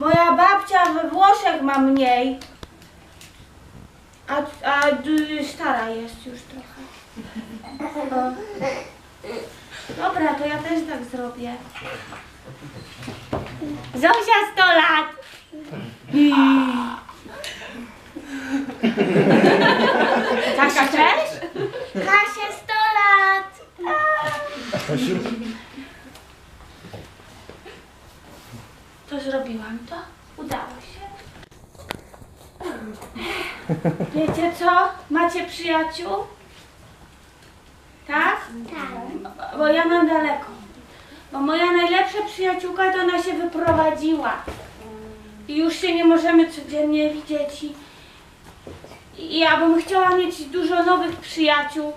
Moja babcia we Włoszech ma mniej. A, a stara jest już trochę. O. Dobra, to ja też tak zrobię. Zosia 100 lat. Kasia też? Kasia 100 lat. To zrobiłam to. Udało się. Wiecie co? Macie przyjaciół? Tak? Tak. Bo ja mam daleko. Bo moja najlepsza przyjaciółka to ona się wyprowadziła. I już się nie możemy codziennie widzieć. I, i ja bym chciała mieć dużo nowych przyjaciół.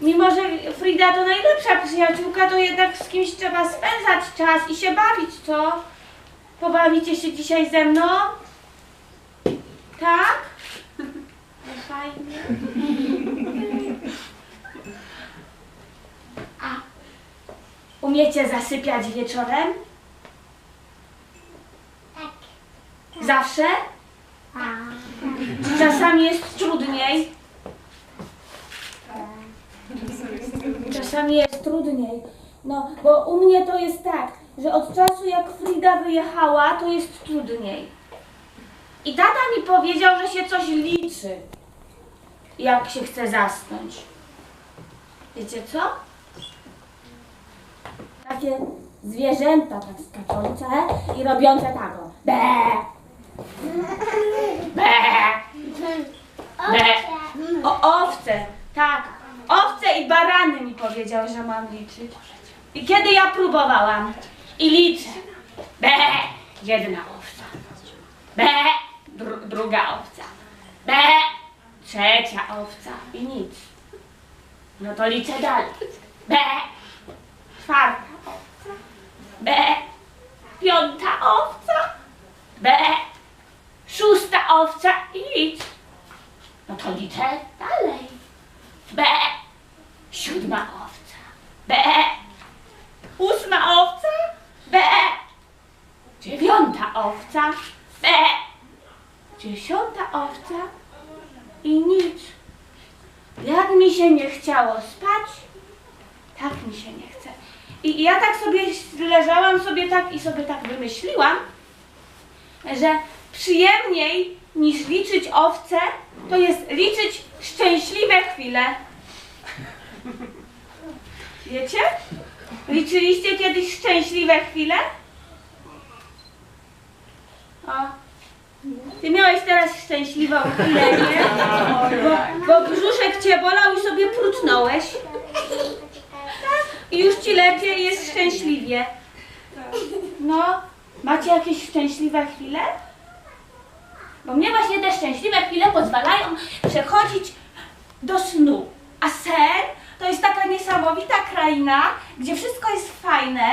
Mimo, że Frida to najlepsza przyjaciółka, to jednak z kimś trzeba spędzać czas i się bawić, co? Pobawicie się dzisiaj ze mną? Tak? No Fajnie. A umiecie zasypiać wieczorem? Tak. Zawsze? A. Czy czasami jest trudniej? Czasami jest trudniej. No, bo u mnie to jest tak, że od czasu jak Frida wyjechała, to jest trudniej. I tata mi powiedział, że się coś liczy, jak się chce zasnąć. Wiecie co? Takie zwierzęta tak skaczące i robiące tak o. Be! Be! Be! O owce, tak. Owce i barany mi powiedział, że mam liczyć. I kiedy ja próbowałam i liczę. Be! Jedna owca. Dru- druga owca. Be! Trzecia owca i nic. No to liczę dalej. Be! Czwarta owca. Be! Piąta owca. Be! Szósta owca i licz. No to liczę dalej. B. Siódma owca. B. Ósma owca. B. Dziewiąta owca. B. Dziesiąta owca. I nic. Jak mi się nie chciało spać, tak mi się nie chce. I i ja tak sobie leżałam sobie tak i sobie tak wymyśliłam, że przyjemniej niż liczyć owce, to jest liczyć szczęśliwe chwile. Wiecie? Liczyliście kiedyś szczęśliwe chwile? Ty miałeś teraz szczęśliwą chwilę, nie? Bo, bo brzuszek cię bolał i sobie prutnąłeś. I już ci lepiej jest szczęśliwie. No, macie jakieś szczęśliwe chwile? Bo mnie właśnie te szczęśliwe chwile pozwalają przechodzić do snu. A sen to jest taka niesamowita kraina, gdzie wszystko jest fajne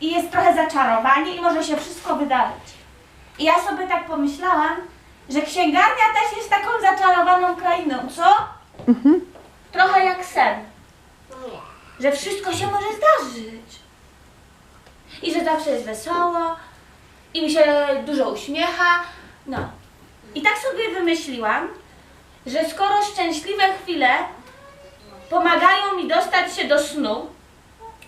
i jest trochę zaczarowanie i może się wszystko wydarzyć. I ja sobie tak pomyślałam, że księgarnia też jest taką zaczarowaną krainą, co? Trochę jak sen. Że wszystko się może zdarzyć. I że zawsze jest wesoło, i mi się dużo uśmiecha. No. I tak sobie wymyśliłam, że skoro szczęśliwe chwile pomagają mi dostać się do snu,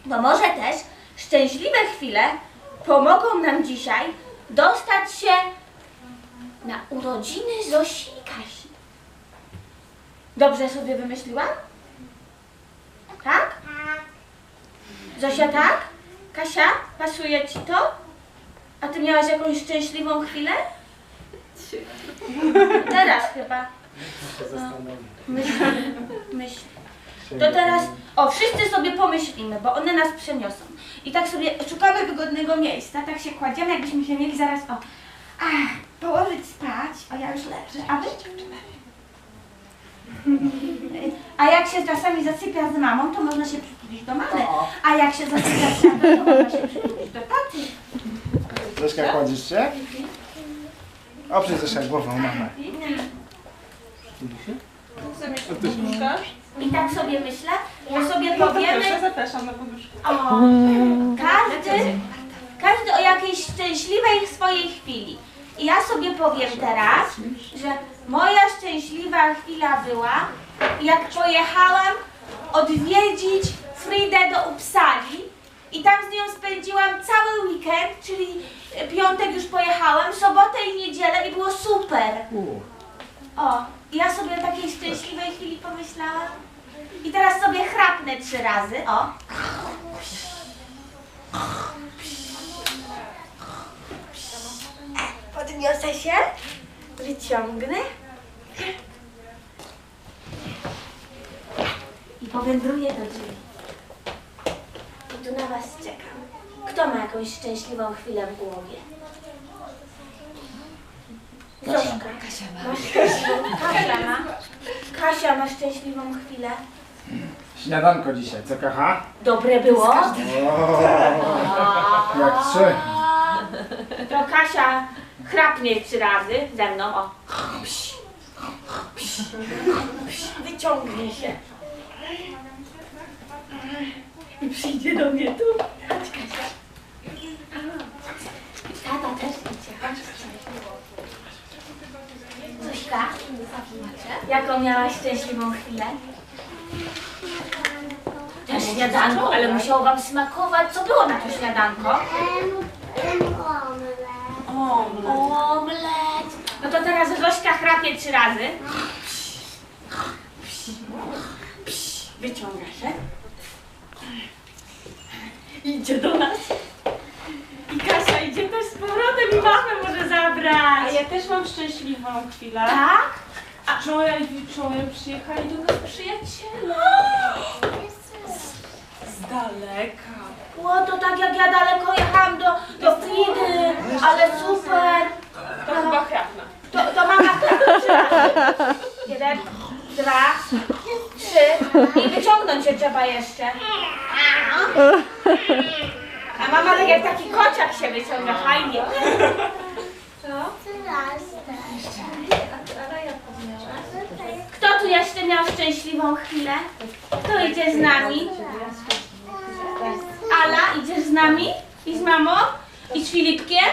to może też szczęśliwe chwile pomogą nam dzisiaj dostać się na urodziny Zosi i Kasi. Dobrze sobie wymyśliłam? Tak? Zosia tak? Kasia, pasuje ci to? A ty miałaś jakąś szczęśliwą chwilę? Teraz chyba. No, myśl, myśl. To teraz, o, wszyscy sobie pomyślimy, bo one nas przeniosą. I tak sobie szukamy wygodnego miejsca, tak się kładziemy, jakbyśmy się mieli zaraz, o, ach, położyć spać, o, ja już leżę, a wy? A jak się czasami zasypia z mamą, to można się przytulić do mamy. A jak się zasypia z tatą, to można się przytulić do taty. Zośka, kładziesz się? Oprzeć Zosia głową mamę. Chcesz poduszka? I tak sobie myślę, że sobie No powiemy, proszę, zapraszam na poduszkę. o, każdy, każdy o jakiejś szczęśliwej swojej chwili. I ja sobie powiem teraz, że moja szczęśliwa chwila była, jak pojechałam odwiedzić Fridę do Uppsali i tam z nią spędziłam cały weekend, czyli piątek już pojechałem, sobotę i niedzielę i było super. O, ja sobie o takiej szczęśliwej chwili pomyślałam. I teraz sobie chrapnę trzy razy. O. Podniosę się, wyciągnę i powędruję do drzwi. I tu na was czekam. Kto ma jakąś szczęśliwą chwilę w głowie? Zośka. Kasia ma. Kasia ma. Kasia ma szczęśliwą chwilę. Śniadanko dzisiaj, co kacha? Dobre było? O, jak trzy. To Kasia chrapnie trzy razy ze mną. O. Wyciągnie się. I przyjdzie do mnie tu. Chodź Kasia. Tata też idzie. Chodź. Zośka, jaką miałaś szczęśliwą chwilę? Też śniadanko, ale musiało wam smakować. Co było na to śniadanko? Omelette. Omlet. No to teraz Zośka chrapie trzy razy. Wyciąga się. Idzie do nas. I Kasia idzie też z powrotem i mamę może A zabrać. ja też mam szczęśliwą chwilę. Tak? I Joel przyjechali do nas przyjaciele. Z daleka. O, to tak jak ja daleko jechałam do, do Fridy, ale super. To chyba chrapna. To, to mama. Jeden, dwa, trzy i wyciągnąć się trzeba jeszcze. A mama tak jak taki kociak się wyciąga, fajnie. Teraz Kto tu jeszcze miał szczęśliwą chwilę? Kto idzie z nami? Ala, idziesz z nami? I z mamą? I z Filipkiem?